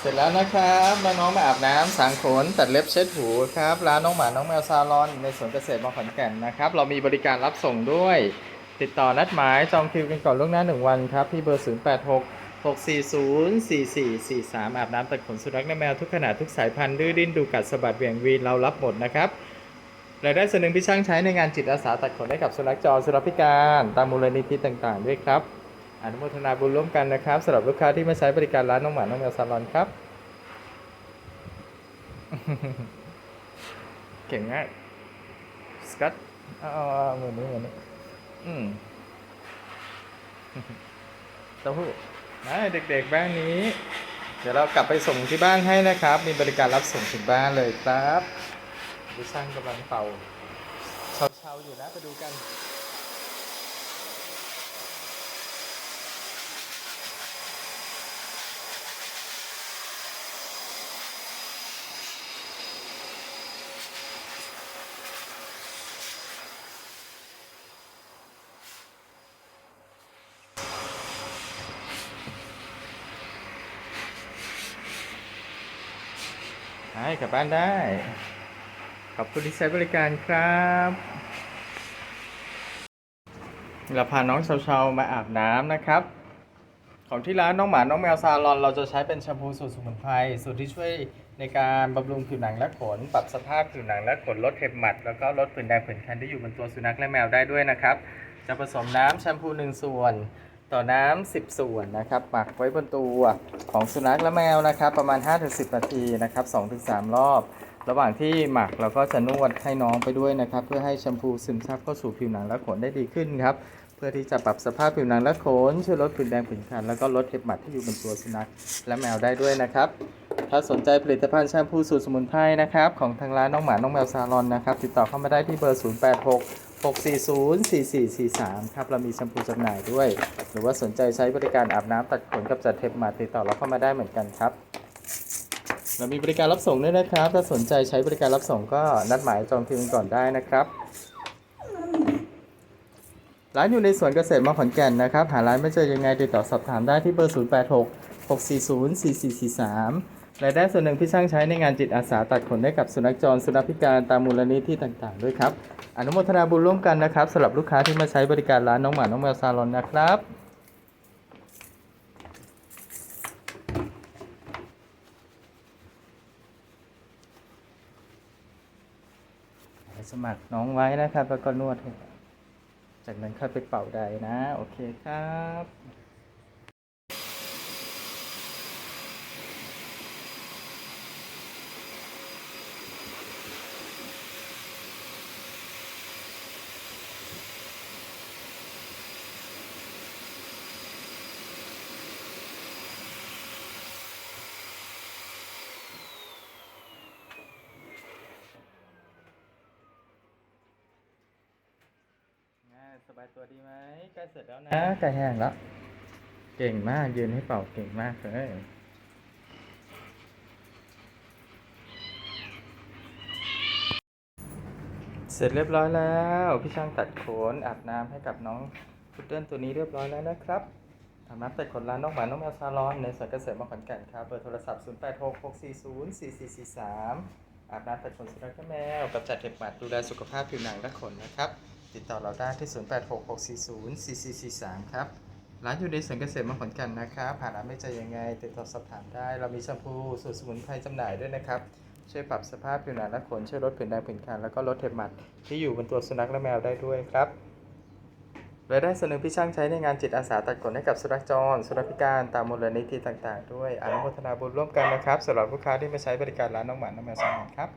เสร็จแล้วนะครับน้องๆมาอาบน้ำสางขนตัดเล็บเช็ดหูครับร้านน้องหมาน้องแมวซาลอน ในสวนเกษตรมอขอนแก่นนะครับ เรามีบริการรับส่งด้วย ติดต่อนัดหมายจองคิวกันก่อนล่วงหน้า 1 วันครับ ที่เบอร์ 0 8 6 6 4 0 4 4 4 3 อาบน้ำตัดขนสุนัขและแมวทุกขนาดทุกสายพันธุ์ดื้อดิ้นดูกัดสะบัดเหวี่ยงวีนเรารับหมดนะครับรายได้ส่วนหนึ่งพี่ช่างใช้ในงานจิตอาสาตัดขนให้กับสุนัขจรสุนัขพิการ ตามมูลนิธิต่างๆ ด้วยครับ อนุโมทนาบุญร่วมกันนะครับสำหรับลูกค้าที่มาใช้บริการร้านน้องหมา น้องแมวซาลอนครับ เก่งมากสกัดเอาเอาเอาเหมือนนี้เหมือนนี้อืมเต้าหู้นะเด็กๆบ้านนี้ เดี๋ยวเรากลับไปส่งที่บ้านให้นะครับ มีบริการรับส่งถึงบ้านเลยครับดูช่างกำลังเป่าเชาๆอยู่นะไปดูกัน ให้กลับบ้านได้ ขอบคุณที่ใช้บริการครับ เราพาน้องเชาๆมาอาบน้ำนะครับ ของที่ร้านน้องหมา น้องแมวซาลอน เราจะใช้เป็นแชมพูสูตรสมุนไพร สูตรที่ช่วยในการบำรุงผิวหนังและขน ปรับสภาพผิวหนังและขน ลดเห็บหมัด แล้วก็ลดผื่นแดงผื่นคันที่อยู่บนตัวสุนัขและแมวได้ด้วยนะครับ จะผสมน้ำแชมพู1ส่วน ต่อน้ำ10ส่วนนะครับหมักไว้บนตัวของสุนัขและแมวนะครับ ประมาณ 5-10 นาทีนะครับ2-3 รอบ ระหว่างที่หมักเราก็จะนวดให้น้องไปด้วยนะครับ เพื่อให้แชมพูซึมซับเข้าสู่ผิวหนังและขนได้ดีขึ้นครับ เพื่อที่จะปรับสภาพผิวหนังและขนช่วยลดผื่นแดงผื่นคันแล้วก็ลดเห็บหมัดที่อยู่บนตัวสุนัขและแมวได้ด้วยนะครับถ้าสนใจผลิตภัณฑ์แชมพูสูตรสมุนไพรนะครับของทางร้านน้องหมาน้องแมวซาลอนนะครับติดต่อเข้ามาได้ที่เบอร์ 086 640 4443 ครับ เรามีแชมพูจำหน่ายด้วย หรือว่าสนใจใช้บริการอาบน้ำตัดขนกับจัดเห็บหมัดติดต่อเราเข้ามาได้เหมือนกันครับ เรามีบริการรับส่งด้วยนะครับ ถ้าสนใจใช้บริการรับส่งก็นัดหมายจองคิวก่อนได้นะครับ ร้านอยู่ในสวนเกษตรมอขอนแก่นนะครับ หาร้านไม่เจอยังไงติดต่อสอบถามได้ที่เบอร์ 086 640 4443 รายได้ส่วนหนึ่งพี่ช่างใช้ในงานจิตอาสาตัดขนให้กับสุนัขจรสุนัขพิการตามมูลนิธิต่างๆ ด้วยครับ อนุโมทนาบุญร่วมกันนะครับสำหรับลูกค้าที่มาใช้บริการร้านน้องหมา น้องแมวซาลอนนะครับสมัครน้องไว้นะครับ แล้วก็นวด จากนั้นค่อยไปเป่าใดนะ โอเคครับ สบายตัวดีไหมใกล้เสร็จแล้วนะใกล้แห้งแล้ว เก่งมากยืนให้เป่าเก่งมากเลยเสร็จเรียบร้อยแล้วพี่ช่างตัดขนอาบน้ำให้กับน้องพุดเดิ้ลตัวนี้เรียบร้อยแล้วนะครับทำน้ำตัดขนร้านน้องหมาน้องแมวซาลอนในสวนเกษตรมอขอนแก่นครับเบอร์โทรศัพท์ 0 8 6 6 4 0 4 4 4 3 อาบน้ำตัดขนสุนัขและแมวกับจัดเห็บหมัดดูแลสุขภาพผิวหนังและขนนะครับ ติดต่อเราได้ที่ 0 8 6 6 4 0 4 4 4 3 ครับ ร้านอยู่ในสวนเกษตรมขอนก่นนะครับหาร้านไม่เจอยังไง ติดต่อสอบถามได้ เรามีแชมพูสูตรสมุนไพรจำหน่ายด้วยนะครับ ช่วยปรับสภาพผิวหนังและขน ช่วยลดผื่นแดงผื่นคัน แล้วก็ลดเห็บหมัด ที่อยู่บนตัวสุนัขและแมวได้ด้วยครับรายได้ส่วนหนึ่งพี่ช่างใช้ในงานจิตอาสาตัดขนให้กับสุนัขจร สุนัขพิการตามมูลนิธิต่างๆ ด้วยอนุโมทนาบุญร่วมกันนะครับสำหรับลูกค้าที่มาใช้บริการร้านน้องหมาน้องแมวสมอนครับ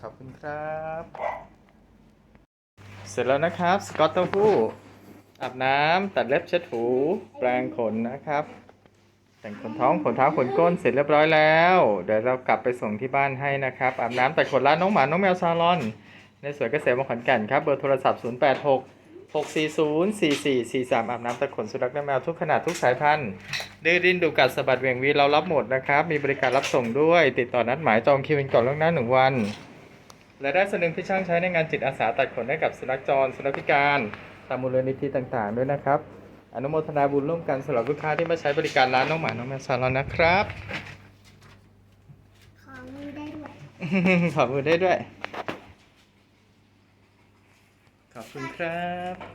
ขอบคุณครับ เสร็จแล้วนะครับ สกอตเต้าหู้อาบน้ำตัดเล็บเช็ดหู แปรงขนนะครับ แต่งขนท้องขนเท้าขนก้นเสร็จเรียบร้อยแล้ว เดี๋ยวเรากลับไปส่งที่บ้านให้นะครับอาบน้ำตัดขนร้านน้องหมาน้องแมวซาลอน ในสวนเกษตรมขอนแก่นครับ เบอร์โทรศัพท์ 0 8 6 6 4 0 4 4 4 3อาบน้ำตัดขนสุนัขและแมวทุกขนาดทุกสายพันธุ์ดื้อดิ้นดูกัดสะบัดเหวี่ยงวีเรารับหมดนะครับ มีบริการรับส่งด้วย ติดต่อนัดหมายจองคิวกันก่อนล่วงหน้าหนึ่งวัน และได้สนึงที่ช่างใช้ในงานจิตอาสาตัดขนให้กับสุนัขจร สุนัขพิการตามมูลนิธิต่างๆ ด้วยนะครับ อนุโมทนาบุญร่วมกันสำหรับลูกค้าที่มาใช้บริการร้านน้องหมา น้องแมวซาลอนนะครับ ขอมือได้ด้วย ขอบคุณได้ด้วย ขอบคุณครับ